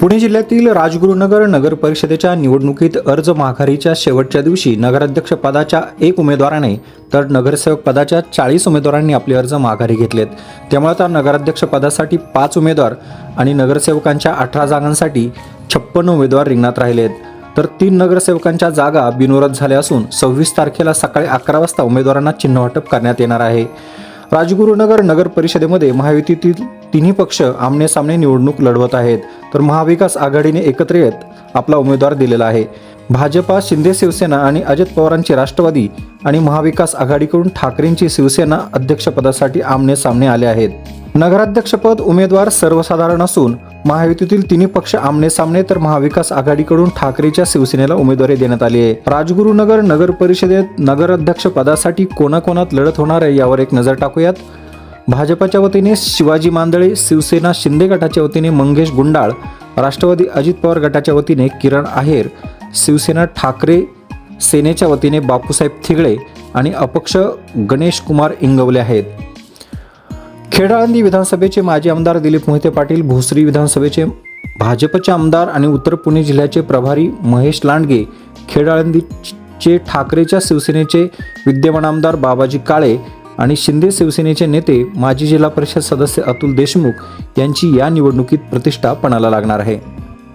पुणे जिल्ह्यातील राजगुरुनगर नगर परिषदेच्या निवडणुकीत अर्ज माघारीच्या शेवटच्या दिवशी नगराध्यक्ष पदाच्या एक उमेदवाराने तर नगरसेवक पदाच्या चाळीस उमेदवारांनी आपले अर्ज माघारी घेतलेत. त्यामुळे आता नगराध्यक्ष पदासाठी पाच उमेदवार आणि नगरसेवकांच्या अठरा जागांसाठी छप्पन्न उमेदवार रिंगणात राहिलेत. तर तीन नगरसेवकांच्या जागा बिनविरोध झाल्या असून सव्वीस तारखेला सकाळी अकरा वाजता उमेदवारांना चिन्ह वाटप करण्यात येणार आहे. राजगुरुनगर नगर परिषदेमध्ये महायुतीतील तिन्ही पक्ष आमने सामने निवडणूक लढवत आहेत. तर महाविकास आघाडीने एकत्र येत आपला उमेदवार दिलेला आहे. भाजपा शिंदे शिवसेना आणि अजित पवारांची राष्ट्रवादी आणि महाविकास आघाडीकडून ठाकरेंची शिवसेना अध्यक्षपदासाठी आमने सामने आले आहेत. नगराध्यक्षपद उमेदवार सर्वसाधारण असून महायुतीतील तिन्ही पक्ष आमने सामने तर महाविकास आघाडीकडून ठाकरेच्या शिवसेनेला उमेदवारी देण्यात आली आहे. राजगुरुनगर नगर परिषदेत नगराध्यक्ष पदासाठी कोणाकोणात लढत होणार आहे यावर एक नजर टाकूयात. भाजपाच्या वतीने शिवाजी मांदळे शिवसेना शिंदे गटाच्या वतीने मंगेश गुंडाळ राष्ट्रवादी अजित पवार गटाच्या वतीने किरण आहेर शिवसेना ठाकरे सेनेच्या वतीने बापूसाहेब थिगळे आणि अपक्ष गणेश कुमार इंगवले आहेत. खेडाळंदी विधानसभेचे माजी आमदार दिलीप मोहिते पाटील भोसरी विधानसभेचे भाजपचे आमदार आणि उत्तर पुणे जिल्ह्याचे प्रभारी महेश लांडगे खेडाळंदीचे ठाकरेच्या शिवसेनेचे विद्यमान आमदार बाबाजी काळे आणि शिंदे शिवसेनेचे नेते माजी जिल्हा परिषद सदस्य अतुल देशमुख यांची या निवडणुकीत प्रतिष्ठा पणाला लागणार आहे.